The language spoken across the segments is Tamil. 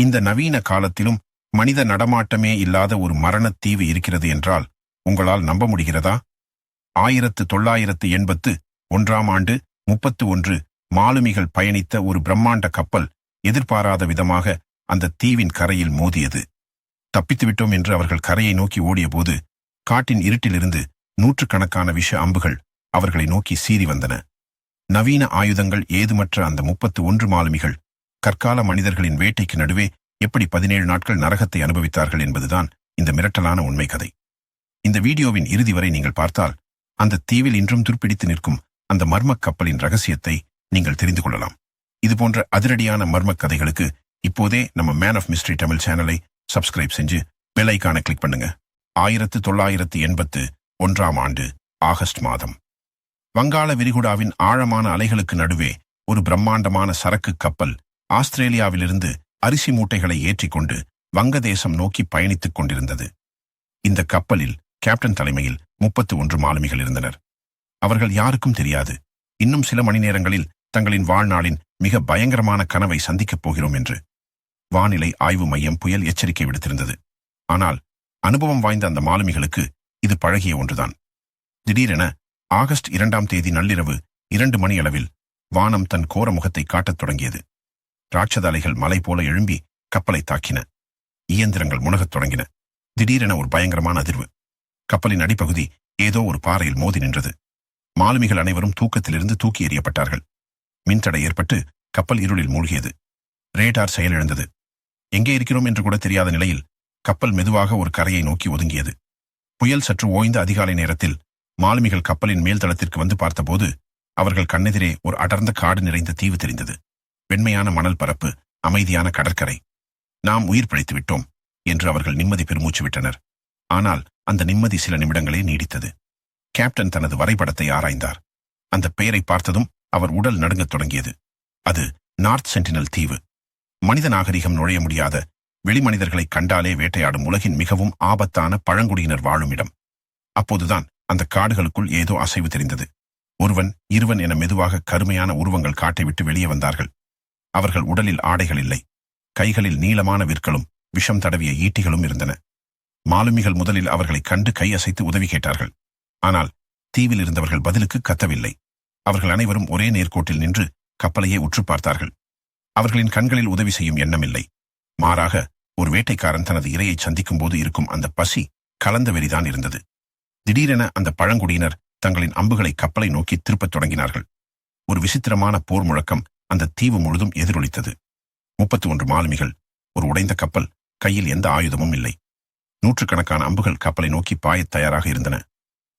இந்த நவீன காலத்திலும் மனித நடமாட்டமே இல்லாத ஒரு மரணத் தீவு இருக்கிறது என்றால் உங்களால் நம்ப முடிகிறதா? ஆயிரத்து தொள்ளாயிரத்து எண்பத்து ஒன்றாம் ஆண்டு முப்பத்து ஒன்று மாலுமிகள் பயணித்த ஒரு பிரம்மாண்ட கப்பல் எதிர்பாராத விதமாக அந்த தீவின் கரையில் மோதியது. தப்பித்துவிட்டோம் என்று அவர்கள் கரையை நோக்கி ஓடியபோது காட்டின் இருட்டிலிருந்து நூற்றுக்கணக்கான விஷ அம்புகள் அவர்களை நோக்கி சீறி வந்தன. நவீன ஆயுதங்கள் ஏதுமற்ற அந்த முப்பத்து ஒன்று மாலுமிகள் கற்கால மனிதர்களின் வேட்டைக்கு நடுவே எப்படி பதினேழு நாட்கள் நரகத்தை அனுபவித்தார்கள் என்பதுதான் இந்த மிரட்டலான உண்மை கதை இந்த வீடியோவின் இறுதி வரை நீங்கள் பார்த்தால் அந்த தீவில் இன்றும் துருப்பிடித்து நிற்கும் அந்த மர்மக் கப்பலின் ரகசியத்தை நீங்கள் தெரிந்து கொள்ளலாம். இதுபோன்ற அதிரடியான மர்மக் கதைகளுக்கு இப்போதே நம்ம மேன் ஆஃப் மிஸ்ட்ரி தமிழ் சேனலை சப்ஸ்கிரைப் செஞ்சு பெல் கிளிக் பண்ணுங்க. ஆயிரத்து தொள்ளாயிரத்து எண்பத்து ஒன்றாம் ஆண்டு ஆகஸ்ட் மாதம். வங்காள விரிகுடாவின் ஆழமான அலைகளுக்கு நடுவே ஒரு பிரம்மாண்டமான சரக்கு கப்பல் ஆஸ்திரேலியாவிலிருந்து அரிசி மூட்டைகளை ஏற்றிக்கொண்டு வங்கதேசம் நோக்கி பயணித்துக் கொண்டிருந்தது. இந்த கப்பலில் கேப்டன் தலைமையில் முப்பத்து ஒன்று மாலுமிகள் இருந்தனர். அவர்கள் யாருக்கும் தெரியாது. இன்னும் சில மணி நேரங்களில் தங்களின் வாழ்நாளின் மிக பயங்கரமான கனவை சந்திக்கப் போகிறோம் என்று. வானிலை ஆய்வு மையம் புயல் எச்சரிக்கை விடுத்திருந்தது. ஆனால் அனுபவம் வாய்ந்த அந்த மாலுமிகளுக்கு இது பழகிய ஒன்றுதான். திடீரென ஆகஸ்ட் இரண்டாம் தேதி நள்ளிரவு இரண்டு மணி அளவில் வானம் தன் கோர முகத்தை காட்டத் தொடங்கியது. ராட்சதலைகள் மலை போல எழும்பி கப்பலை தாக்கின. இயந்திரங்கள் முனகத் தொடங்கின. திடீரென ஒரு பயங்கரமான அதிர்வு. கப்பலின் அடிப்பகுதி ஏதோ ஒரு பாறையில் மோதி நின்றது. மாலுமிகள் அனைவரும் தூக்கத்திலிருந்து தூக்கி எறியப்பட்டார்கள். மின்தடை ஏற்பட்டு கப்பல் இருளில் மூழ்கியது. ரேடார் செயலிழந்தது. எங்கே இருக்கிறோம் என்று கூட தெரியாத நிலையில் கப்பல் மெதுவாக ஒரு கரையை நோக்கி ஒதுங்கியது. புயல் சற்று ஓய்ந்த அதிகாலை நேரத்தில் மாலுமிகள் கப்பலின் மேல்தளத்திற்கு வந்து பார்த்தபோது அவர்கள் கண்ணெதிரே ஒரு அடர்ந்த காடு நிறைந்த தீவு தெரிந்தது. வெண்மையான மணல் பரப்பு அமைதியான கடற்கரை. நாம் உயிர் பிழைத்து விட்டோம் என்று அவர்கள் நிம்மதி பெருமூச்சு விட்டனர். ஆனால் அந்த நிம்மதி சில நிமிடங்களே நீடித்தது. கேப்டன் தனது வரைபடத்தை ஆராய்ந்தார். அந்த பெயரை பார்த்ததும் அவர் உடல் நடுங்கத் தொடங்கியது. அது நார்த் சென்டினல் தீவு. மனித நாகரிகம் நுழைய முடியாத வெளிமனிதர்களை கண்டாலே வேட்டையாடும் உலகின் மிகவும் ஆபத்தான பழங்குடியினர் வாழும் இடம். அப்போதுதான் அந்த காடுகளுக்குள் ஏதோ அசைவு தெரிந்தது. ஒருவன் இருவன் என மெதுவாக கருமையான உருவங்கள் காட்டை விட்டு வெளியே வந்தார்கள். அவர்கள் உடலில் ஆடைகள் இல்லை. கைகளில் நீளமான விற்களும் விஷம் தடவிய ஈட்டிகளும் இருந்தன. மாலுமிகள் முதலில் அவர்களை கண்டு கை அசைத்து உதவி கேட்டார்கள். ஆனால் தீவில் இருந்தவர்கள் பதிலுக்கு கத்தவில்லை. அவர்கள் அனைவரும் ஒரே நேர்கோட்டில் நின்று கப்பலையே உற்று பார்த்தார்கள். அவர்களின் கண்களில் உதவி செய்யும் எண்ணமில்லை மாறாக ஒரு வேட்டைக்காரன் தனது இரையை சந்திக்கும் போது இருக்கும் அந்த பசி கலந்த வெறிதான் இருந்தது. திடீரென அந்த பழங்குடியினர் தங்களின் அம்புகளை கப்பலை நோக்கி திருப்பத் தொடங்கினார்கள். ஒரு விசித்திரமான போர் முழக்கம் அந்த தீவு முழுதும் எதிரொலித்தது. முப்பத்தி ஒன்று மாலுமிகள் ஒரு உடைந்த கப்பல் கையில் எந்த ஆயுதமும் இல்லை. நூற்றுக்கணக்கான அம்புகள் கப்பலை நோக்கி பாயத் தயாராக இருந்தன.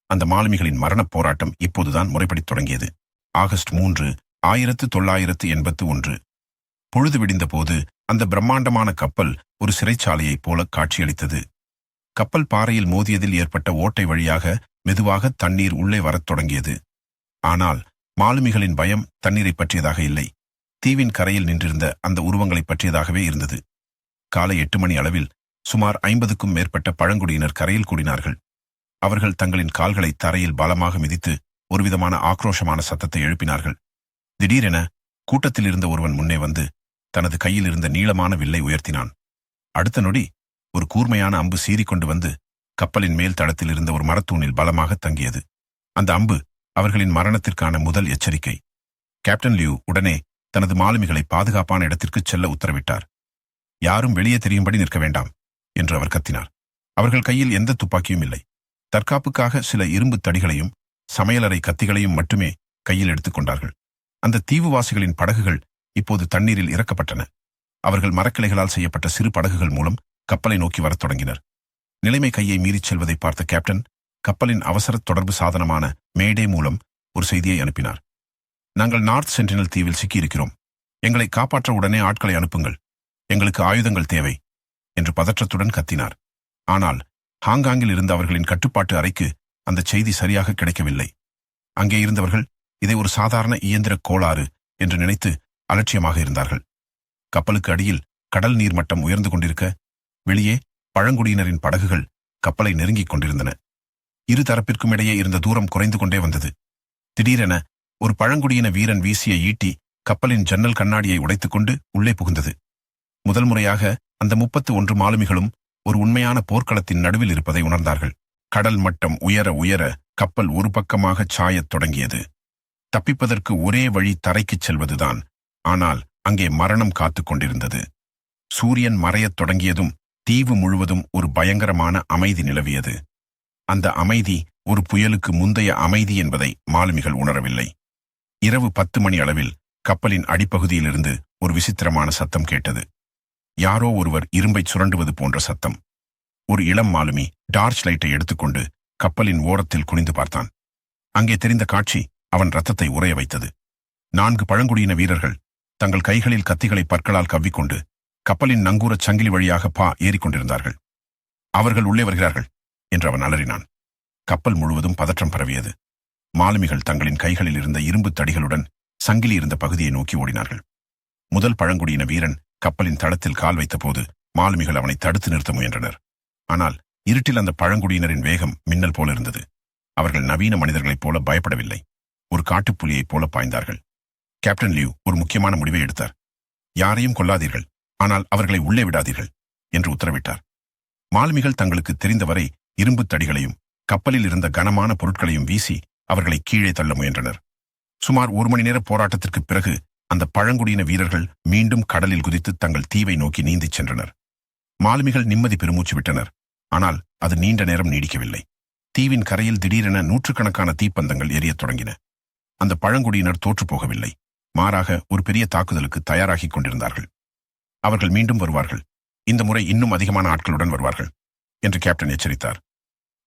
அந்த மாலுமிகளின் மரணப் போராட்டம் இப்போதுதான் முறைப்படித் தொடங்கியது. ஆகஸ்ட் மூன்று ஆயிரத்து தொள்ளாயிரத்து எண்பத்து ஒன்று. பொழுது விடிந்தபோது அந்த பிரம்மாண்டமான கப்பல் ஒரு சிறைச்சாலையைப் போல காட்சியளித்தது. கப்பல் பாறையில் மோதியதில் ஏற்பட்ட ஓட்டை வழியாக மெதுவாக தண்ணீர் உள்ளே வரத் தொடங்கியது. ஆனால் மாலுமிகளின் பயம் தண்ணீரை பற்றியதாக இல்லை. தீவின் கரையில் நின்றிருந்த அந்த உருவங்களைப் பற்றியதாகவே இருந்தது. காலை எட்டு மணி அளவில் சுமார் ஐம்பதுக்கும் மேற்பட்ட பழங்குடியினர் கரையில் கூடினார்கள். அவர்கள் தங்களின் கால்களை தரையில் பலமாக மிதித்து ஒருவிதமான ஆக்ரோஷமான சத்தத்தை எழுப்பினார்கள். திடீரென கூட்டத்தில் இருந்த ஒருவன் முன்னே வந்து தனது கையில் இருந்த நீளமான வில்லை உயர்த்தினான். அடுத்த நொடி ஒரு கூர்மையான அம்பு சீறிக்கொண்டு வந்து கப்பலின் மேல் தளத்தில் இருந்த ஒரு மரத்தூணில் பலமாக தங்கியது. அந்த அம்பு அவர்களின் மரணத்திற்கான முதல் எச்சரிக்கை. கேப்டன் லியூ உடனே தனது மாலுமிகளை பாதுகாப்பான இடத்திற்கு செல்ல உத்தரவிட்டார். யாரும் வெளியே தெரியும்படி நிற்க வேண்டாம் என்று அவர் கத்தினார். அவர்கள் கையில் எந்த துப்பாக்கியும் இல்லை. தற்காப்புக்காக சில இரும்பு தடிகளையும் சமையலறை கத்திகளையும் மட்டுமே கையில் எடுத்துக்கொண்டார்கள் அந்த தீவுவாசிகளின் படகுகள் இப்போது தண்ணீரில் இறக்கப்பட்டன. அவர்கள் மரக்கிளைகளால் செய்யப்பட்ட சிறு படகுகள் மூலம் கப்பலை நோக்கி வரத் தொடங்கினர். நிலைமை கையை மீறிச் செல்வதை பார்த்த கேப்டன் கப்பலின் அவசர தொடர்பு சாதனமான மேடே மூலம் ஒரு செய்தியை அனுப்பினார். நாங்கள் நார்த் சென்டினல் தீவில் சிக்கியிருக்கிறோம். எங்களை காப்பாற்ற உடனே ஆட்களை அனுப்புங்கள். எங்களுக்கு ஆயுதங்கள் தேவை என்று பதற்றத்துடன் கத்தினார். ஆனால் ஹாங்காங்கில் இருந்த அவர்களின் கட்டுப்பாட்டு அறைக்கு அந்த செய்தி சரியாக கிடைக்கவில்லை. அங்கே இருந்தவர்கள் இதை ஒரு சாதாரண இயந்திர கோளாறு என்று நினைத்து அலட்சியமாக இருந்தார்கள். கப்பலுக்கு அடியில் கடல் நீர் மட்டம் உயர்ந்து கொண்டிருக்க வெளியே பழங்குடியினரின் படகுகள் கப்பலை நெருங்கிக் கொண்டிருந்தன. இரு தரப்பிற்கும் இடையே இருந்த தூரம் குறைந்து கொண்டே வந்தது. திடீரென ஒரு பழங்குடியின வீரன் வீசிய ஈட்டி கப்பலின் ஜன்னல் கண்ணாடியை உடைத்துக்கொண்டு உள்ளே புகுந்தது. முதல் முறையாக அந்த முப்பத்து ஒன்று மாலுமிகளும் ஒரு உண்மையான போர்க்களத்தின் நடுவில் இருப்பதை உணர்ந்தார்கள். கடல் மட்டம் உயர உயர கப்பல் ஒரு பக்கமாகச் சாயத் தொடங்கியது. தப்பிப்பதற்கு ஒரே வழி தரைக்குச் செல்வதுதான். ஆனால் அங்கே மரணம் காத்துக் கொண்டிருந்தது. சூரியன் மறையத் தொடங்கியதும் தீவு முழுவதும் ஒரு பயங்கரமான அமைதி நிலவியது. அந்த அமைதி ஒரு புயலுக்கு முந்தைய அமைதி என்பதை மாலுமிகள் உணரவில்லை. இரவு பத்து மணி அளவில் கப்பலின் அடிப்பகுதியிலிருந்து ஒரு விசித்திரமான சத்தம் கேட்டது. யாரோ ஒருவர் இரும்பை சுரண்டுவது போன்ற சத்தம். ஒரு இளம் மாலுமி டார்ச் லைட்டை எடுத்துக்கொண்டு கப்பலின் ஓரத்தில் குனிந்து பார்த்தான். அங்கே தெரிந்த காட்சி அவன் ரத்தத்தை உறைய வைத்தது. நான்கு பழங்குடியின வீரர்கள் தங்கள் கைகளில் கத்திகளை பற்களால் கவ்விக்கொண்டு கப்பலின் நங்கூரச் சங்கிலி வழியாக பா ஏறிக்கொண்டிருந்தார்கள் அவர்கள் உள்ளே வருகிறார்கள் என்று அவன் அலறினான். கப்பல் முழுவதும் பதற்றம் பரவியது. மாலுமிகள் தங்களின் கைகளில் இருந்த இரும்புத் தடிகளுடன் சங்கிலி இருந்த பகுதியை நோக்கி ஓடினார்கள். முதல் பழங்குடியின வீரன் கப்பலின் தளத்தில் கால் வைத்தபோது மாலுமிகள் அவனை தடுத்து நிறுத்த முயன்றனர். ஆனால் இருட்டில் அந்த பழங்குடியினரின் வேகம் மின்னல் போல இருந்தது. அவர்கள் நவீன மனிதர்களைப் போல பயப்படவில்லை. ஒரு காட்டுப்புலியைப் போல பாய்ந்தார்கள். கேப்டன் லியூ ஒரு முக்கியமான முடிவை எடுத்தார். யாரையும் கொல்லாதீர்கள் ஆனால் அவர்களை உள்ளே விடாதீர்கள் என்று உத்தரவிட்டார். மாலுமிகள் தங்களுக்கு தெரிந்தவரை இரும்புத் தடிகளையும் கப்பலில் இருந்த கனமான பொருட்களையும் வீசி அவர்களை கீழே தள்ள முயன்றனர். சுமார் ஒரு மணி நேர போராட்டத்திற்குப் பிறகு அந்த பழங்குடியின வீரர்கள் மீண்டும் கடலில் குதித்து தங்கள் தீவை நோக்கி நீந்திச் சென்றனர். மாலுமிகள் நிம்மதி பெருமூச்சு விட்டனர். ஆனால் அது நீண்ட நேரம் நீடிக்கவில்லை. தீவின் கரையில் திடீரென நூற்றுக்கணக்கான தீப்பந்தங்கள் எரியத் தொடங்கின. அந்த பழங்குடியினர் தோற்றுப் போகவில்லை. மாறாக ஒரு பெரிய தாக்குதலுக்கு தயாராகிக் கொண்டிருந்தார்கள். அவர்கள் மீண்டும் வருவார்கள். இந்த முறை இன்னும் அதிகமான ஆட்களுடன் வருவார்கள் என்று கேப்டன் எச்சரித்தார்.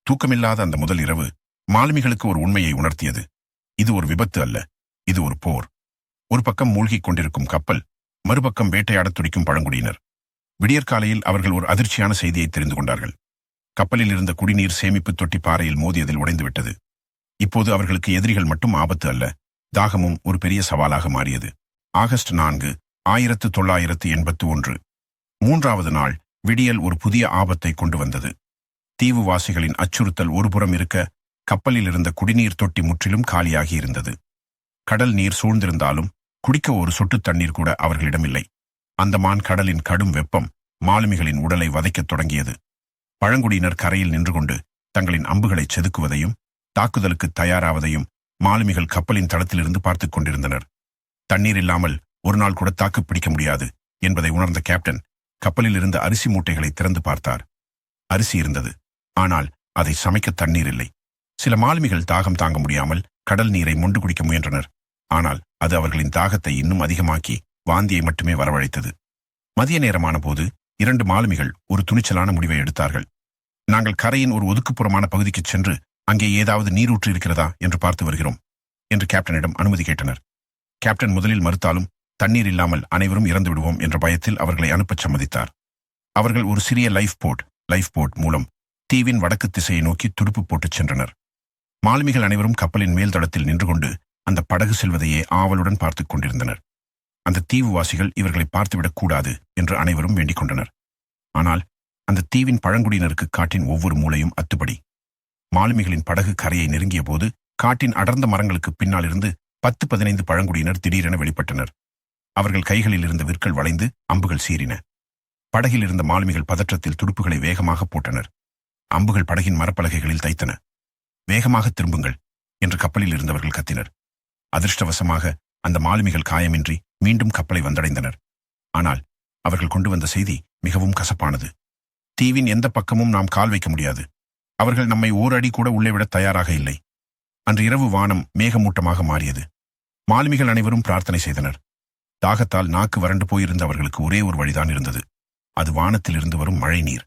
தூக்கமில்லாத அந்த முதல் இரவு மாலுமிகளுக்கு ஒரு உண்மையை உணர்த்தியது. இது ஒரு விபத்து அல்ல. இது ஒரு போர். ஒரு பக்கம் மூழ்கிக் கொண்டிருக்கும் கப்பல் மறுபக்கம் வேட்டையாடத் துடிக்கும் பழங்குடியினர். விடியற்காலையில் அவர்கள் ஒரு அதிர்ச்சியான செய்தியை தெரிந்து கொண்டார்கள். கப்பலில் இருந்த குடிநீர் சேமிப்பு தொட்டி பாறையில் மோதியதில் உடைந்துவிட்டது. இப்போது அவர்களுக்கு எதிரிகள் மட்டும் ஆபத்து அல்ல. தாகமும் ஒரு பெரிய சவாலாக மாறியது. ஆகஸ்ட் நான்கு ஆயிரத்து தொள்ளாயிரத்து எண்பத்து ஒன்று. மூன்றாவது நாள் விடியல் ஒரு புதிய ஆபத்தை கொண்டு வந்தது. தீவுவாசிகளின் அச்சுறுத்தல் ஒருபுறம் இருக்க கப்பலில் இருந்த குடிநீர் தொட்டி முற்றிலும் காலியாகி இருந்தது கடல் நீர் சூழ்ந்திருந்தாலும் குடிக்க ஒரு சொட்டு தண்ணீர் கூட அவர்களிடமில்லை. அந்தமான் கடலின் கடும் வெப்பம் மாலுமிகளின் உடலை வதைக்கத் தொடங்கியது. பழங்குடியினர் கரையில் நின்று கொண்டு தங்களின் அம்புகளை செதுக்குவதையும் தாக்குதலுக்கு தயாராவதையும் மாலுமிகள் கப்பலின் தளத்திலிருந்து பார்த்துக் கொண்டிருந்தனர். தண்ணீர் இல்லாமல் ஒரு நாள் கூட தாக்கு பிடிக்க முடியாது என்பதை உணர்ந்த கேப்டன் கப்பலில் இருந்த அரிசி மூட்டைகளை திறந்து பார்த்தார். அரிசி இருந்தது. ஆனால் அதை சமைக்க தண்ணீர் இல்லை. சில மாலுமிகள் தாகம் தாங்க முடியாமல் கடல் நீரை மொண்டு குடிக்க முயன்றனர். ஆனால் அது அவர்களின் தாகத்தை இன்னும் அதிகமாக்கி வாந்தியை மட்டுமே வரவழைத்தது. மதிய நேரமான போது இரண்டு மாலுமிகள் ஒரு துணிச்சலான முடிவை எடுத்தார்கள். நாங்கள் கரையின் ஒரு ஒதுக்குப்புறமான பகுதிக்குச் சென்று அங்கே ஏதாவது நீரூற்று இருக்கிறதா? என்று பார்த்து வருகிறோம் என்று கேப்டனிடம் அனுமதி கேட்டனர். கேப்டன் முதலில் மறுத்தாலும் தண்ணீர் இல்லாமல் அனைவரும் இறந்து விடுவோம் என்ற பயத்தில் அவர்களை அனுப்பச் சம்மதித்தார். அவர்கள் ஒரு சிறிய லைஃப் போட் லைஃப் போட் மூலம் தீவின் வடக்கு திசையை நோக்கி துடுப்பு போட்டுச் சென்றனர். மாலுமிகள் அனைவரும் கப்பலின் மேல் தளத்தில் நின்று கொண்டு அந்த படகு செல்வதையே ஆவலுடன் பார்த்துக் கொண்டிருந்தனர். அந்த தீவுவாசிகள் இவர்களை பார்த்துவிடக் கூடாது என்று அனைவரும் வேண்டிக் கொண்டனர். ஆனால் அந்த தீவின் பழங்குடியினருக்கு காட்டின் ஒவ்வொரு மூலையும் அத்துப்படி. மாலுமிகளின் படகு கரையை நெருங்கிய போது காட்டின் அடர்ந்த மரங்களுக்கு பின்னால் இருந்து பத்து பதினைந்து பழங்குடியினர் திடீரென வெளிப்பட்டனர். அவர்கள் கைகளில் இருந்த விற்கள் வளைந்து அம்புகள் சீறின. படகில் இருந்த மாலுமிகள் பதற்றத்தில் துடுப்புகளை வேகமாக போட்டனர். அம்புகள் படகின் மரப்பலகைகளில் தைத்தன. வேகமாக திரும்புங்கள் என்று கப்பலில் இருந்தவர்கள் கத்தினர். அதிர்ஷ்டவசமாக அந்த மாலுமிகள் காயமின்றி மீண்டும் கப்பலை வந்தடைந்தனர். ஆனால் அவர்கள் கொண்டு வந்த செய்தி மிகவும் கசப்பானது. தீவின் எந்த பக்கமும் நாம் கால் வைக்க முடியாது. அவர்கள் நம்மை ஓரடி கூட உள்ளே விட தயாராக இல்லை. அன்று இரவு வானம் மேகமூட்டமாக மாறியது. மாலுமிகள் அனைவரும் பிரார்த்தனை செய்தனர். தாகத்தால் நாக்கு வறண்டு போயிருந்த அவர்களுக்கு ஒரே ஒரு வழிதான் இருந்தது. அது வானத்தில் இருந்து வரும் மழை நீர்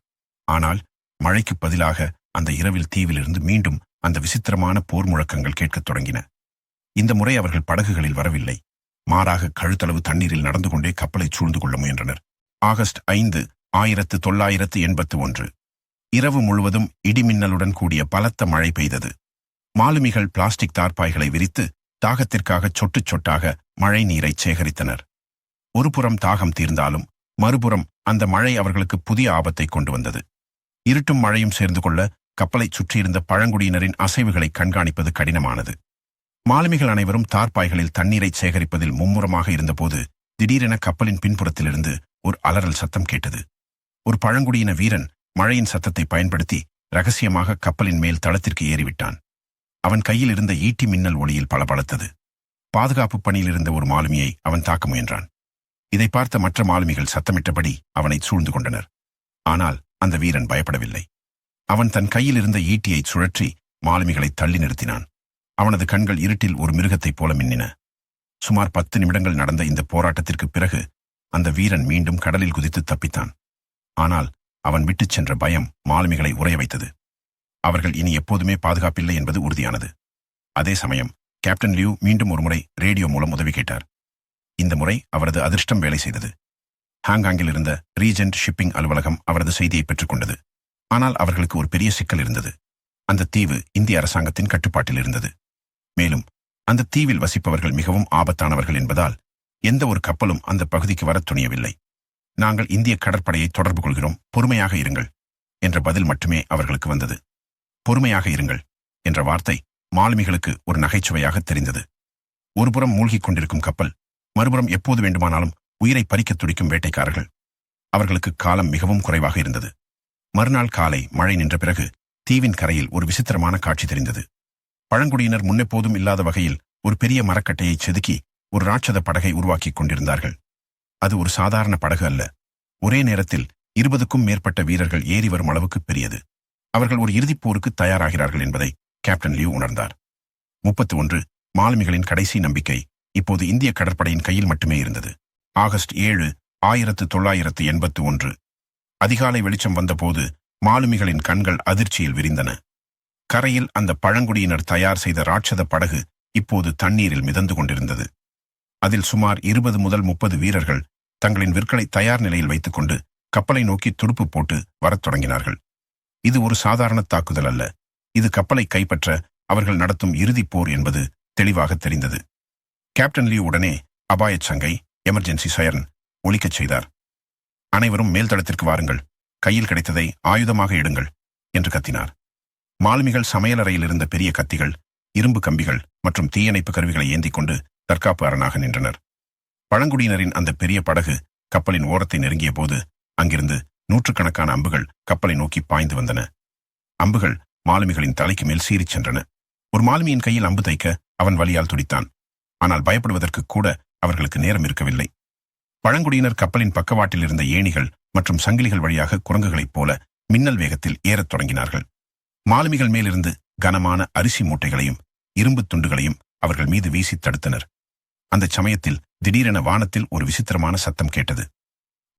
ஆனால் மழைக்கு பதிலாக அந்த இரவில் தீவிலிருந்து மீண்டும் அந்த விசித்திரமான போர் முழக்கங்கள் கேட்கத் தொடங்கின. இந்த முறை அவர்கள் படகுகளில் வரவில்லை. மாறாக கழுத்தளவு தண்ணீரில் நடந்து கொண்டே கப்பலை சூழ்ந்து கொள்ள முயன்றனர். ஆகஸ்ட் ஐந்து ஆயிரத்து தொள்ளாயிரத்து எண்பத்து ஒன்று. இரவு முழுவதும் இடிமின்னலுடன் கூடிய பலத்த மழை பெய்தது. மாலுமிகள் பிளாஸ்டிக் தார்பாய்களை விரித்து தாகத்திற்காக சொட்டு சொட்டாக மழை நீரை சேகரித்தனர். ஒருபுறம் தாகம் தீர்ந்தாலும் மறுபுறம் அந்த மழை அவர்களுக்கு புதிய ஆபத்தை கொண்டு வந்தது. இருட்டும் மழையும் சேர்ந்து கொள்ள கப்பலைச் சுற்றியிருந்த பழங்குடியினரின் அசைவுகளை கண்காணிப்பது கடினமானது. மாலுமிகள் அனைவரும் தார்பாய்களில் தண்ணீரை சேகரிப்பதில் மும்முரமாக இருந்தபோது திடீரென கப்பலின் பின்புறத்திலிருந்து ஒரு அலறல் சத்தம் கேட்டது. ஒரு பழங்குடியின வீரன் மழையின் சத்தத்தை பயன்படுத்தி ரகசியமாக கப்பலின் மேல் தளத்திற்கு ஏறிவிட்டான். அவன் கையில் இருந்த ஈட்டி மின்னல் ஒளியில் பளபளத்தது. பாதுகாப்பு பணியில் இருந்த ஒரு மாலுமியை அவன் தாக்க முயன்றான். இதை பார்த்த மற்ற மாலுமிகள் சத்தமிட்டபடி அவனை சூழ்ந்து கொண்டனர். ஆனால் அந்த வீரன் பயப்படவில்லை. அவன் தன் கையில் இருந்த ஈட்டியை சுழற்றி மாலுமிகளை தள்ளி நிறுத்தினான். அவனது கண்கள் இருட்டில் ஒரு மிருகத்தைப் போல மின்னின. சுமார் பத்து நிமிடங்கள் நடந்த இந்த போராட்டத்திற்கு பிறகு அந்த வீரன் மீண்டும் கடலில் குதித்து தப்பித்தான். ஆனால் அவன் விட்டுச் சென்ற பயம் மாலுமிகளை உறைய வைத்தது. அவர்கள் இனி எப்போதுமே பாதுகாப்பில்லை என்பது உறுதியானது. அதே சமயம் கேப்டன் லியூ மீண்டும் ஒருமுறை ரேடியோ மூலம் உதவி கேட்டார். இந்த முறை அவரது அதிர்ஷ்டம் வேலை செய்தது. ஹாங்காங்கில் இருந்த ரீஜென்ட் ஷிப்பிங் அலுவலகம் அவரது செய்தியை பெற்றுக்கொண்டது ஆனால் அவர்களுக்கு ஒரு பெரிய சிக்கல் இருந்தது. அந்த தீவு இந்திய அரசாங்கத்தின் கட்டுப்பாட்டில் இருந்தது. மேலும் அந்த தீவில் வசிப்பவர்கள் மிகவும் ஆபத்தானவர்கள் என்பதால் எந்த ஒரு கப்பலும் அந்த பகுதிக்கு வரத் துணியவில்லை. நாங்கள் இந்திய கடற்படையை தொடர்பு கொள்கிறோம். பொறுமையாக இருங்கள் என்ற பதில் மட்டுமே அவர்களுக்கு வந்தது. பொறுமையாக இருங்கள் என்ற வார்த்தை மாலுமிகளுக்கு ஒரு நகைச்சுவையாக தெரிந்தது. ஒருபுறம் மூழ்கிக் கொண்டிருக்கும் கப்பல் மறுபுறம் எப்போது வேண்டுமானாலும் உயிரை பறிக்கத் துடிக்கும் வேட்டைக்காரர்கள். அவர்களுக்கு காலம் மிகவும் குறைவாக இருந்தது. மறுநாள் காலை மழை நின்ற பிறகு தீவின் கரையில் ஒரு விசித்திரமான காட்சி தெரிந்தது. பழங்குடியினர் முன்னெப்போதும் இல்லாத வகையில் ஒரு பெரிய மரக்கட்டையை செதுக்கி ஒரு ராட்சத படகை உருவாக்கிக் கொண்டிருந்தார்கள். அது ஒரு சாதாரண படகு அல்ல. ஒரே நேரத்தில் இருபதுக்கும் மேற்பட்ட வீரர்கள் ஏறி வரும் அளவுக்கு பெரியது. அவர்கள் ஒரு இறுதிப் போருக்கு தயாராகிறார்கள் என்பதை கேப்டன் லியூ உணர்ந்தார். முப்பத்து ஒன்று மாலுமிகளின் கடைசி நம்பிக்கை இப்போது இந்திய கடற்படையின் கையில் மட்டுமே இருந்தது. ஆகஸ்ட் ஏழு ஆயிரத்து தொள்ளாயிரத்து எண்பத்து ஒன்று அதிகாலை வெளிச்சம் வந்தபோது மாலுமிகளின் கண்கள் அதிர்ச்சியில் விரிந்தன. கரையில் அந்த பழங்குடியினர் தயார் செய்த ராட்சத படகு இப்போது தண்ணீரில் மிதந்து கொண்டிருந்தது. அதில் சுமார் இருபது முதல் முப்பது வீரர்கள் தங்களின் விற்களை தயார் நிலையில் வைத்துக்கொண்டு கப்பலை நோக்கி துடுப்பு போட்டு வரத் தொடங்கினார்கள். இது ஒரு சாதாரண தாக்குதல் அல்ல. இது கப்பலை கைப்பற்ற அவர்கள் நடத்தும் இறுதிப் போர் என்பது தெளிவாக தெரிந்தது. கேப்டன் லீ உடனே அபாயச் சங்கை எமர்ஜென்சி சயரன் ஒழிக்கச் செய்தார். அனைவரும் மேல்தளத்திற்கு வாருங்கள். கையில் கிடைத்ததை ஆயுதமாக எடுங்கள் என்று கத்தினார். மாலுமிகள் சமையலறையில் இருந்த பெரிய கத்திகள் இரும்பு கம்பிகள் மற்றும் தீயணைப்பு கருவிகளை ஏந்தி கொண்டு தற்காப்பு அரணாக நின்றனர். பழங்குடியினரின் அந்த பெரிய படகு கப்பலின் ஓரத்தை நெருங்கிய போது அங்கிருந்து நூற்றுக்கணக்கான அம்புகள் கப்பலை நோக்கி பாய்ந்து வந்தன. அம்புகள் மாலுமிகளின் தலைக்கு மேல் சீறிச் சென்றன. ஒரு மாலுமியின் கையில் அம்பு தைக்க அவன் வழியால் துடித்தான். ஆனால் பயப்படுவதற்கு கூட அவர்களுக்கு நேரம் இருக்கவில்லை. பழங்குடியினர் கப்பலின் பக்கவாட்டில் இருந்த ஏணிகள் மற்றும் சங்கிலிகள் வழியாக குரங்குகளைப் போல மின்னல் வேகத்தில் ஏறத் தொடங்கினார்கள். மாலுமிகள் மேலிருந்து கனமான அரிசி மூட்டைகளையும் இரும்புத் துண்டுகளையும் அவர்கள் மீது வீசி தடுத்தனர். அந்த சமயத்தில் திடீரென வானத்தில் ஒரு விசித்திரமான சத்தம் கேட்டது.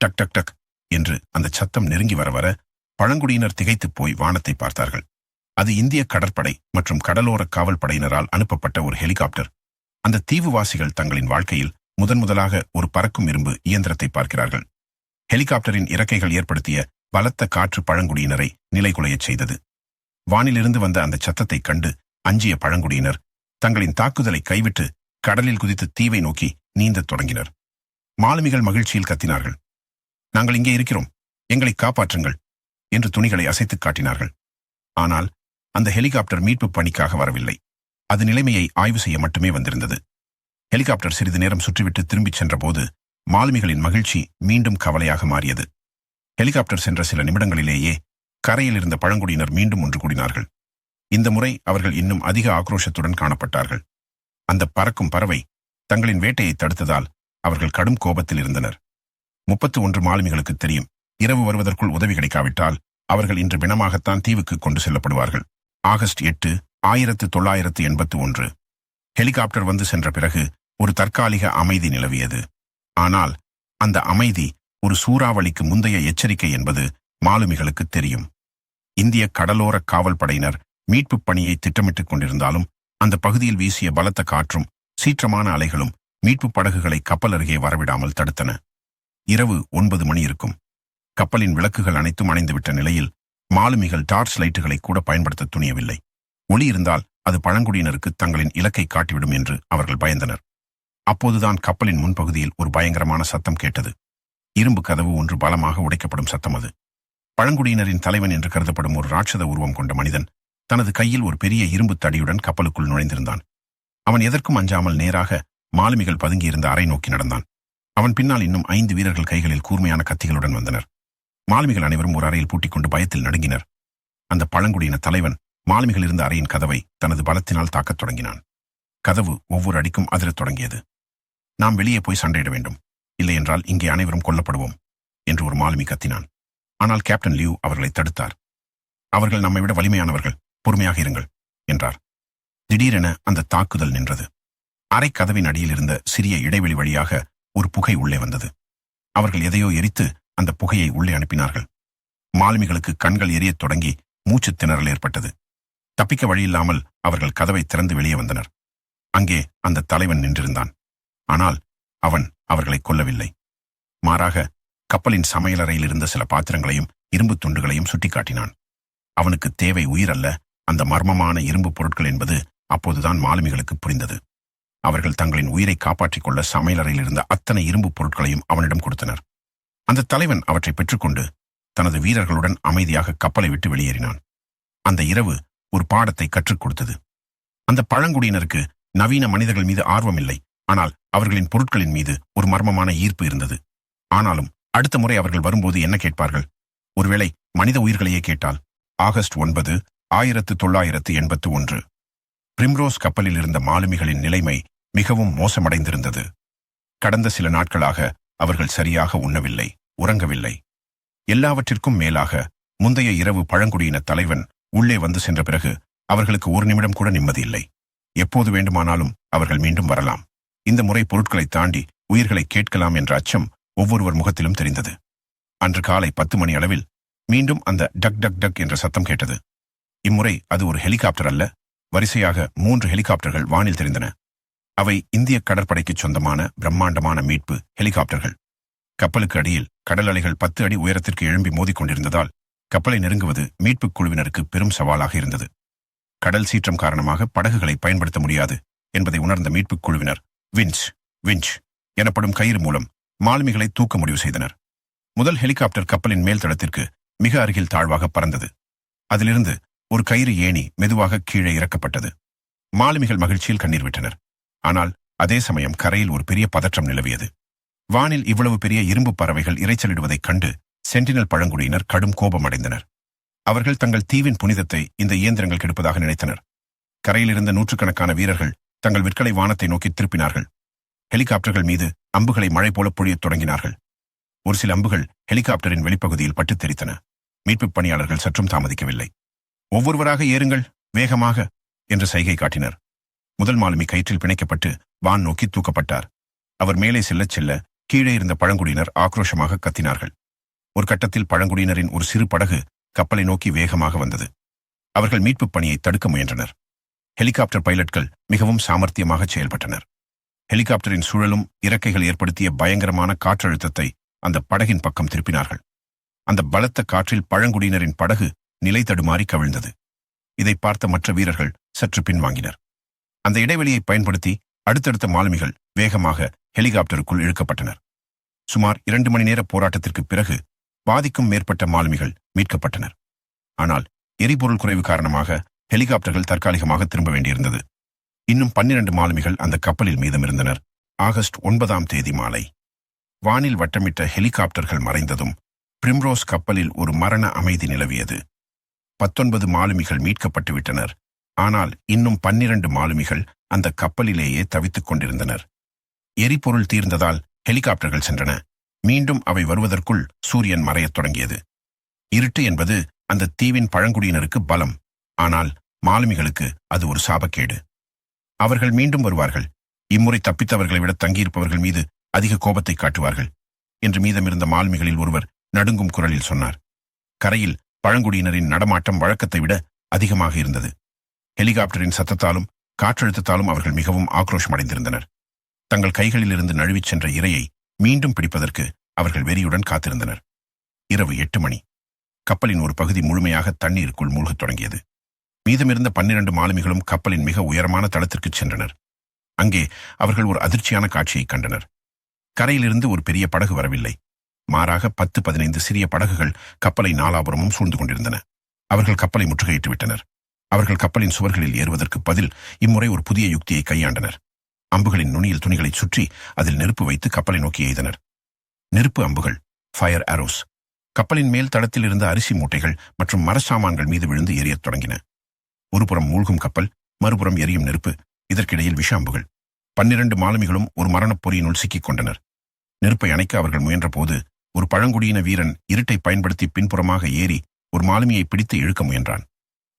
டக் டக் டக் என்று அந்த சத்தம் நெருங்கி வர வர பழங்குடியினர் திகைத்துப் போய் வானத்தை பார்த்தார்கள். அது இந்திய கடற்படை மற்றும் கடலோர காவல் படையினரால் அனுப்பப்பட்ட ஒரு ஹெலிகாப்டர். அந்த தீவுவாசிகள் தங்களின் வாழ்க்கையில் முதன் முதலாக ஒரு பறக்கும் இரும்பு இயந்திரத்தை பார்க்கிறார்கள். ஹெலிகாப்டரின் இறக்கைகள் ஏற்படுத்திய பலத்த காற்று பழங்குடியினரை நிலைகுலையச் செய்தது. வானிலிருந்து வந்த அந்த சத்தத்தைக் கண்டு அஞ்சிய பழங்குடியினர் தங்களின் தாக்குதலை கைவிட்டு கடலில் குதித்து தீவை நோக்கி நீந்தத் தொடங்கினர். மாலுமிகள் மகிழ்ச்சியில் கத்தினார்கள். நாங்கள் இங்கே இருக்கிறோம். எங்களை காப்பாற்றுங்கள் என்று துணிகளை அசைத்துக் காட்டினார்கள். ஆனால் அந்த ஹெலிகாப்டர் மீட்புப் பணிக்காக வரவில்லை. அது நிலைமையை ஆய்வு செய்ய மட்டுமே வந்திருந்தது. ஹெலிகாப்டர் சிறிது நேரம் சுற்றிவிட்டு திரும்பிச் சென்றபோது மாலுமிகளின் மகிழ்ச்சி மீண்டும் கவலையாக மாறியது. ஹெலிகாப்டர் சென்ற சில நிமிடங்களிலேயே கரையில் இருந்த பழங்குடியினர் மீண்டும் ஒன்று கூடினார்கள். இந்த முறை அவர்கள் இன்னும் அதிக ஆக்ரோஷத்துடன் காணப்பட்டார்கள். அந்த பறக்கும் பறவை தங்களின் வேட்டையை தடுத்ததால் அவர்கள் கடும் கோபத்தில் இருந்தனர். முப்பத்து ஒன்று மாலுமிகளுக்கு தெரியும் இரவு வருவதற்குள் உதவி கிடைக்காவிட்டால் அவர்கள் இன்று பிணமாகத்தான் தீவுக்கு கொண்டு செல்லப்படுவார்கள். ஆகஸ்ட் எட்டு ஆயிரத்து தொள்ளாயிரத்து எண்பத்து ஒன்று. ஹெலிகாப்டர் வந்து சென்ற பிறகு ஒரு தற்காலிக அமைதி நிலவியது. ஆனால் அந்த அமைதி ஒரு சூறாவளிக்கு முந்தைய எச்சரிக்கை என்பது மாலுமிகளுக்கு தெரியும். இந்திய கடலோர காவல் படையினர் மீட்புப் பணியை திட்டமிட்டுக் கொண்டிருந்தாலும் அந்த பகுதியில் வீசிய பலத்த காற்றும் சீற்றமான அலைகளும் மீட்புப் படகுகளை கப்பல் அருகே வரவிடாமல் தடுத்தன. இரவு ஒன்பது மணி இருக்கும். கப்பலின் விளக்குகள் அனைத்தும் அணைந்துவிட்ட நிலையில் மாலுமிகள் டார்ச் லைட்டுகளை கூட பயன்படுத்த துணியவில்லை. ஒளி இருந்தால் அது பழங்குடியினருக்கு தங்களின் இலக்கை காட்டிவிடும் என்று அவர்கள் பயந்தனர். அப்போதுதான் கப்பலின் முன்பகுதியில் ஒரு பயங்கரமான சத்தம் கேட்டது. இரும்பு கதவு ஒன்று பலமாக உடைக்கப்படும் சத்தம் அது. பழங்குடியினரின் தலைவன் என்று கருதப்படும் ஒரு ராட்சத உருவம் கொண்ட மனிதன் தனது கையில் ஒரு பெரிய இரும்பு தடியுடன் கப்பலுக்குள் நுழைந்திருந்தான். அவன் எதற்கும் அஞ்சாமல் நேராக மாலுமிகள் பதுங்கியிருந்த அறை நோக்கி நடந்தான். அவன் பின்னால் இன்னும் ஐந்து வீரர்கள் கைகளில் கூர்மையான கத்திகளுடன் வந்தனர். மாலுமிகள் அனைவரும் ஒரு அறையில் பூட்டிக் கொண்டு பயத்தில் நடுங்கினர். அந்த பழங்குடியின தலைவன் மாலுமிகள் இருந்த அறையின் கதவை தனது பலத்தினால் தாக்கத் தொடங்கினான். கதவு ஒவ்வொரு அடிக்கும் அதிரத் தொடங்கியது. நாம் வெளியே போய் சண்டையிட வேண்டும். இல்லையென்றால் இங்கே அனைவரும் கொல்லப்படுவோம் என்று ஒரு மாலுமி கத்தினான். ஆனால் கேப்டன் லியூ அவர்களை தடுத்தார். அவர்கள் நம்மை விட வலிமையானவர்கள் பொறுமையாக இருங்கள் என்றார். திடீரென அந்த தாக்குதல் நின்றது. அரை கதவின் அடியில் இருந்த சிறிய இடைவெளி வழியாக ஒரு புகை உள்ளே வந்தது. அவர்கள் எதையோ எரித்து அந்த புகையை உள்ளே அனுப்பினார்கள். மாலுமிகளுக்கு கண்கள் எரியத் தொடங்கி மூச்சுத் திணறல் ஏற்பட்டது. தப்பிக்க வழியில்லாமல் அவர்கள் கதவை திறந்து வெளியே வந்தனர். அங்கே அந்த தலைவன் நின்றிருந்தான். ஆனால் அவன் அவர்களை கொல்லவில்லை. மாறாக கப்பலின் சமையலறையில் இருந்த சில பாத்திரங்களையும் இரும்புத் துண்டுகளையும் சுட்டிக்காட்டினான். அவனுக்கு தேவை உயிர் அல்ல அந்த மர்மமான இரும்பு பொருட்கள் என்பது அப்போதுதான் மாலுமிகளுக்கு புரிந்தது. அவர்கள் தங்களின் உயிரை காப்பாற்றிக் கொள்ள சமையலறையில் இருந்த அத்தனை இரும்பு பொருட்களையும் அவனிடம் கொடுத்தனர். அந்த தலைவன் அவற்றை பெற்றுக்கொண்டு தனது வீரர்களுடன் அமைதியாக கப்பலை விட்டு வெளியேறினான். அந்த இரவு ஒரு பாடத்தை கற்றுக் கொடுத்தது. அந்த பழங்குடியினருக்கு நவீன மனிதர்கள் மீது ஆர்வம் இல்லை. ஆனால் அவர்களின் பொருட்களின் மீது ஒரு மர்மமான ஈர்ப்பு இருந்தது. ஆனாலும் அடுத்த முறை அவர்கள் வரும்போது என்ன கேட்பார்கள்? ஒருவேளை மனித உயிர்களையே கேட்டால்? ஆகஸ்ட் ஒன்பது ஆயிரத்து தொள்ளாயிரத்து எண்பத்து ஒன்று. பிரிம்ரோஸ் கப்பலில் இருந்த மாலுமிகளின் நிலைமை மிகவும் மோசமடைந்திருந்தது. கடந்த சில நாட்களாக அவர்கள் சரியாக உண்ணவில்லை உறங்கவில்லை. எல்லாவற்றிற்கும் மேலாக முந்தைய இரவு பழங்குடியின தலைவன் உள்ளே வந்து சென்ற பிறகு அவர்களுக்கு ஒரு நிமிடம் கூட நிம்மதியில்லை எப்போது வேண்டுமானாலும் அவர்கள் மீண்டும் வரலாம். இந்த முறை பொருட்களை தாண்டி உயிர்களை கேட்கலாம் என்ற அச்சம் ஒவ்வொருவர் முகத்திலும் தெரிந்தது. அன்று காலை பத்து மணி அளவில் மீண்டும் அந்த டக் டக் டக் என்ற சத்தம் கேட்டது. இம்முறை அது ஒரு ஹெலிகாப்டர் அல்ல வரிசையாக மூன்று ஹெலிகாப்டர்கள் வானில் தெரிந்தன. அவை இந்திய கடற்படைக்கு சொந்தமான பிரம்மாண்டமான மீட்பு ஹெலிகாப்டர்கள். கப்பலுக்கு அடியில் கடல் அலைகள் பத்து அடி உயரத்திற்கு எழும்பி மோதிக் கொண்டிருந்ததால் கப்பலை நெருங்குவது மீட்புக் குழுவினருக்கு பெரும் சவாலாக இருந்தது. கடல் சீற்றம் காரணமாக படகுகளை பயன்படுத்த முடியாது என்பதை உணர்ந்த மீட்புக் குழுவினர் விஞ்ச் விஞ்ச் எனப்படும் கயிறு மூலம் மாலுமிகளை தூக்க முடிவு செய்தனர். முதல் ஹெலிகாப்டர் கப்பலின் மேல் தளத்திற்கு மிக அருகில் தாழ்வாக பறந்தது. அதிலிருந்து ஒரு கயிறு ஏணி மெதுவாக கீழே இறக்கப்பட்டது. மாலுமிகள் மகிழ்ச்சியில் கண்ணீர் விட்டனர். ஆனால் அதே சமயம் கரையில் ஒரு பெரிய பதற்றம் நிலவியது. வானில் இவ்வளவு பெரிய இரும்பு பறவைகள் இறைச்சலிடுவதைக் கண்டு சென்டினல் பழங்குடியினர் கடும் கோபமடைந்தனர் அவர்கள் தங்கள் தீவின் புனிதத்தை இந்த இயந்திரங்கள் கெடுப்பதாக நினைத்தனர். கரையில் இருந்த நூற்றுக்கணக்கான வீரர்கள் தங்கள் விற்களை வானத்தை நோக்கி திருப்பினார்கள். ஹெலிகாப்டர்கள் மீது அம்புகளை மழை போல பொழியத் தொடங்கினார்கள். ஒரு சில அம்புகள் ஹெலிகாப்டரின் வெளிப்பகுதியில் பட்டுத் தெரித்தன. மீட்புப் பணியாளர்கள் சற்றும் தாமதிக்கவில்லை. ஒவ்வொருவராக ஏறுங்கள் வேகமாக என்று சைகை காட்டினர். முதல் மாலுமி கயிற்றில் பிணைக்கப்பட்டு வான் நோக்கி தூக்கப்பட்டார். அவர் மேலே செல்லச் செல்ல கீழே இருந்த பழங்குடியினர் ஆக்ரோஷமாக கத்தினார்கள். ஒரு கட்டத்தில் பழங்குடியினரின் ஒரு சிறு படகு கப்பலை நோக்கி வேகமாக வந்தது. அவர்கள் மீட்புப் பணியை தடுக்க முயன்றனர். ஹெலிகாப்டர் பைலட்கள் மிகவும் சாமர்த்தியமாக செயல்பட்டனர். ஹெலிகாப்டரின் சுழலும் இறக்கைகள் ஏற்படுத்திய பயங்கரமான காற்றழுத்தத்தை அந்த படகின் பக்கம் திருப்பினார்கள். அந்த பலத்த காற்றில் பழங்குடியினரின் படகு நிலை தடுமாறி கவிழ்ந்தது. இதை பார்த்த மற்ற வீரர்கள் சற்று பின்வாங்கினர். அந்த இடைவெளியை பயன்படுத்தி அடுத்தடுத்த மாலுமிகள் வேகமாக ஹெலிகாப்டருக்குள் இழுக்கப்பட்டனர். சுமார் இரண்டு மணி நேர போராட்டத்திற்கு பிறகு பாதிக்கும் மேற்பட்ட மாலுமிகள் மீட்கப்பட்டனர். ஆனால் எரிபொருள் குறைவு காரணமாக ஹெலிகாப்டர்கள் தற்காலிகமாக திரும்ப வேண்டியிருந்தது. இன்னும் பன்னிரண்டு மாலுமிகள் அந்த கப்பலில் மீதமிருந்தனர். ஆகஸ்ட் ஒன்பதாம் தேதி மாலை. வானில் வட்டமிட்ட ஹெலிகாப்டர்கள் மறைந்ததும் பிரிம்ரோஸ் கப்பலில் ஒரு மரண அமைதி நிலவியது. பத்தொன்பது மாலுமிகள் மீட்கப்பட்டு விட்டனர். ஆனால் இன்னும் பன்னிரண்டு மாலுமிகள் அந்த கப்பலிலேயே தவித்துக் கொண்டிருந்தனர். எரிபொருள் தீர்ந்ததால் ஹெலிகாப்டர்கள் சென்றன. மீண்டும் அவை வருவதற்குள் சூரியன் மறையத் தொடங்கியது. இருட்டு என்பது அந்த தீவின் பழங்குடியினருக்கு பலம். ஆனால் மாலுமிகளுக்கு அது ஒரு சாபக்கேடு. அவர்கள் மீண்டும் வருவார்கள். இம்முறை தப்பித்தவர்களை விட தங்கியிருப்பவர்கள் மீது அதிக கோபத்தை காட்டுவார்கள் என்று மீதமிருந்த மாலுமிகளில் ஒருவர் நடுங்கும் குரலில் சொன்னார். கரையில் பழங்குடியினரின் நடமாட்டம் வழக்கத்தை விட அதிகமாக இருந்தது. ஹெலிகாப்டரின் சத்தத்தாலும் காற்றழுத்தத்தாலும் அவர்கள் மிகவும் ஆக்ரோஷமடைந்திருந்தனர். தங்கள் கைகளிலிருந்து நழுவிச் சென்ற இரையை மீண்டும் பிடிப்பதற்கு அவர்கள் வெறியுடன் காத்திருந்தனர். இரவு எட்டு மணி. கப்பலின் ஒரு பகுதி முழுமையாக தண்ணீருக்குள் மூழ்கத் தொடங்கியது. மீதமிருந்த பன்னிரண்டு மாலுமிகளும் கப்பலின் மிக உயரமான தளத்திற்குச் சென்றனர். அங்கே அவர்கள் ஒரு அதிர்ச்சியான காட்சியைக் கண்டனர். கரையிலிருந்து ஒரு பெரிய படகு வரவில்லை. மாறாக பத்து பதினைந்து சிறிய படகுகள் கப்பலை நாலாபுரமும் சூழ்ந்து கொண்டிருந்தன. அவர்கள் கப்பலை முற்றுகையிட்டு விட்டனர். அவர்கள் கப்பலின் சுவர்களில் ஏறுவதற்கு பதில் இம்முறை ஒரு புதிய யுக்தியை கையாண்டனர். அம்புகளின் நுனியில் துணிகளை சுற்றி அதில் நெருப்பு வைத்து கப்பலை நோக்கி எய்தனர். நெருப்பு அம்புகள் ஃபயர் ஆரோஸ் கப்பலின் மேல் தளத்தில் இருந்த அரிசி மூட்டைகள் மற்றும் மரசாமான்கள் மீது விழுந்து எரியத் தொடங்கின. ஒருபுறம் மூழ்கும் கப்பல் மறுபுறம் எரியும் நெருப்பு இதற்கிடையில் விஷாம்புகள். பன்னிரண்டு மாலுமிகளும் ஒரு மரணப் பொறியினுள் சிக்கிக் கொண்டனர் நெருப்பை அணைக்க அவர்கள் முயன்றபோது ஒரு பழங்குடியின வீரன் இருட்டை பயன்படுத்தி பின்புறமாக ஏறி ஒரு மாலுமியை பிடித்து இழுக்க முயன்றான்.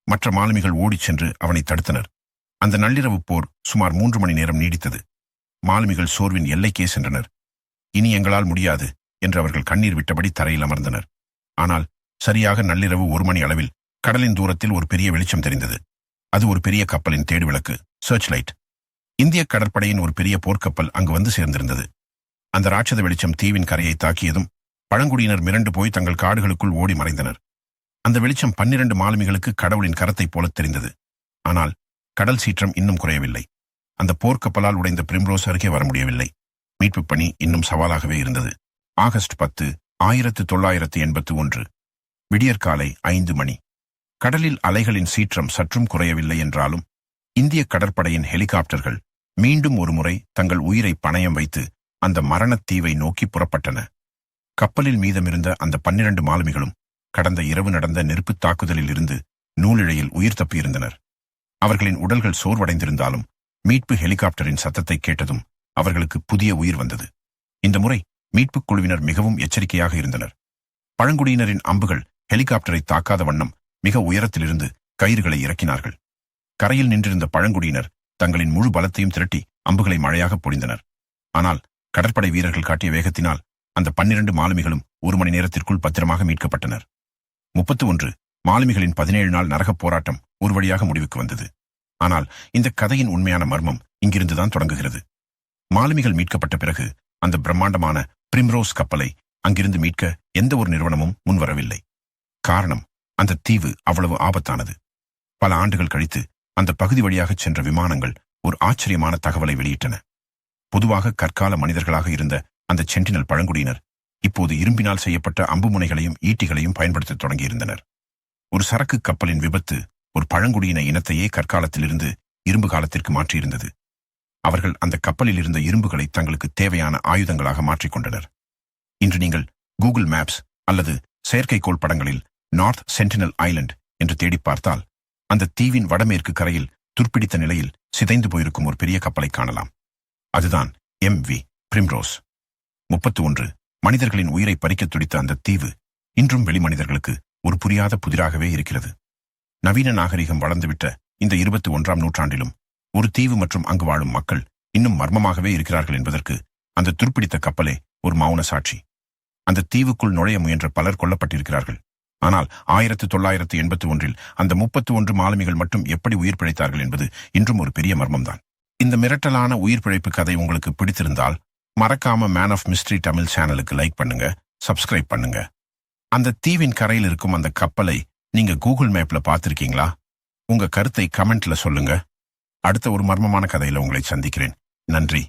மற்ற மாலுமிகள் ஓடிச் சென்று அவனை தடுத்தனர். அந்த நள்ளிரவு போர் சுமார் மூன்று மணி நேரம் நீடித்தது. மாலுமிகள் சோர்வின் எல்லைக்கே சென்றனர். இனி எங்களால் முடியாது என்று அவர்கள் கண்ணீர் விட்டபடி தரையில் அமர்ந்தனர். ஆனால் சரியாக நள்ளிரவு ஒரு மணி அளவில் கடலின் தூரத்தில் ஒரு பெரிய வெளிச்சம் தெரிந்தது. அது ஒரு பெரிய கப்பலின் தேடுவிளக்கு சர்ச் லைட் இந்திய கடற்படையின் ஒரு பெரிய போர்க்கப்பல் அங்கு வந்து சேர்ந்திருந்தது. அந்த ராட்சத வெளிச்சம் தீவின் கரையை தாக்கியதும் பழங்குடியினர் மிரண்டு போய் தங்கள் காடுகளுக்குள் ஓடி மறைந்தனர். அந்த வெளிச்சம் பன்னிரண்டு மாலுமிகளுக்கு கடவுளின் கரத்தைப் போல தெரிந்தது. ஆனால் கடல் சீற்றம் இன்னும் குறையவில்லை. அந்த போர்க்கப்பலால் உடைந்த பிரிம்ரோஸ் அருகே வர முடியவில்லை. மீட்புப் பணி இன்னும் சவாலாகவே இருந்தது. ஆகஸ்ட் பத்து ஆயிரத்து தொள்ளாயிரத்து எண்பத்து ஒன்று. விடியற்காலை ஐந்து மணி. கடலில் அலைகளின் சீற்றம் சற்றும் குறையவில்லை என்றாலும் இந்திய கடற்படையின் ஹெலிகாப்டர்கள் மீண்டும் ஒருமுறை தங்கள் உயிரை பணயம் வைத்து அந்த மரணத் தீவை நோக்கி புறப்பட்டன. கப்பலில் மீதமிருந்த அந்த பன்னிரண்டு மாலுமிகளும் கடந்த இரவு நடந்த நெருப்புத் தாக்குதலில் இருந்து நூலிழையில் உயிர் தப்பியிருந்தனர். அவர்களின் உடல்கள் சோர்வடைந்திருந்தாலும் மீட்பு ஹெலிகாப்டரின் சத்தத்தை கேட்டதும் அவர்களுக்கு புதிய உயிர் வந்தது. இந்த முறை மீட்புக் குழுவினர் மிகவும் எச்சரிக்கையாக இருந்தனர். பழங்குடியினரின் அம்புகள் ஹெலிகாப்டரை தாக்காத வண்ணம் மிக உயரத்திலிருந்து கயிறுகளை இறக்கினார்கள். கரையில் நின்றிருந்த பழங்குடியினர் தங்களின் முழு பலத்தையும் திரட்டி அம்புகளை மழையாக பொழிந்தனர். ஆனால் கடற்படை வீரர்கள் காட்டிய வேகத்தினால் அந்த பன்னிரண்டு மாலுமிகளும் ஒரு மணி நேரத்திற்குள் பத்திரமாக மீட்கப்பட்டனர். முப்பத்து ஒன்று மாலுமிகளின் பதினேழு நாள் நரகப் போராட்டம் ஒரு வழியாக முடிவுக்கு வந்தது. ஆனால் இந்த கதையின் உண்மையான மர்மம் இங்கிருந்துதான் தொடங்குகிறது. மாலுமிகள் மீட்கப்பட்ட பிறகு அந்த பிரம்மாண்டமான பிரிம்ரோஸ் கப்பலை அங்கிருந்து மீட்க எந்த ஒரு நிறுவனமும் முன்வரவில்லை. காரணம் அந்த தீவு அவ்வளவு ஆபத்தானது. பல ஆண்டுகள் கழித்து அந்த பகுதி வழியாகச் சென்ற விமானங்கள் ஒரு ஆச்சரியமான தகவலை வெளியிட்டன. பொதுவாக கற்கால மனிதர்களாக இருந்த அந்த சென்டினல் பழங்குடியினர் இப்போது இரும்பினால் செய்யப்பட்ட அம்பு முனைகளையும் ஈட்டிகளையும் பயன்படுத்த தொடங்கியிருந்தனர். ஒரு சரக்கு கப்பலின் விபத்து ஒரு பழங்குடியின இனத்தையே கற்காலத்திலிருந்து இரும்பு காலத்திற்கு மாற்றியிருந்தது. அவர்கள் அந்த கப்பலில் இருந்த இரும்புகளை தங்களுக்கு தேவையான ஆயுதங்களாக மாற்றிக்கொண்டனர் இன்று நீங்கள் கூகுள் மேப்ஸ் அல்லது செயற்கைக்கோள் படங்களில் நார்த் சென்டினல் ஐலண்ட் என்று தேடிப் பார்த்தால் அந்த தீவின் வடமேற்கு கரையில் துர்ப்பிடித்த நிலையில் சிதைந்து போயிருக்கும் ஒரு பெரிய கப்பலை காணலாம். அதுதான் எம் வி. பிரிம்ரோஸ். முப்பத்து ஒன்று மனிதர்களின் உயிரை பறிக்கத் துடித்த அந்த தீவு இன்றும் வெளிமனிதர்களுக்கு ஒரு புரியாத புதிராகவே இருக்கிறது. நவீன நாகரிகம் வளர்ந்துவிட்ட இந்த இருபத்தி ஒன்றாம் நூற்றாண்டிலும் ஒரு தீவு மற்றும் அங்கு வாழும் மக்கள் இன்னும் மர்மமாகவே இருக்கிறார்கள் என்பதற்கு அந்த துருப்பிடித்த கப்பலே ஒரு மௌன சாட்சி. அந்த தீவுக்குள் நுழைய முயன்ற பலர் கொல்லப்பட்டிருக்கிறார்கள். ஆனால் ஆயிரத்து தொள்ளாயிரத்து எண்பத்தி ஒன்றில் அந்த முப்பத்து ஒன்று மாலுமிகள் மட்டும் எப்படி உயிர் பிழைத்தார்கள் என்பது இன்றும் ஒரு பெரிய மர்மம்தான். இந்த மிரட்டலான உயிர் பிழைப்பு கதை உங்களுக்கு பிடித்திருந்தால் மறக்காம மேன் ஆஃப் மிஸ்ட்ரி தமிழ் சேனலுக்கு லைக் பண்ணுங்க சப்ஸ்கிரைப் பண்ணுங்க. அந்த தீவின் கரையில் இருக்கும் அந்த கப்பலை நீங்க கூகுள் மேப்ல பார்த்திருக்கீங்களா? உங்க கருத்தை கமெண்ட்ல சொல்லுங்க. அடுத்த ஒரு மர்மமான கதையில உங்களை சந்திக்கிறேன். நன்றி.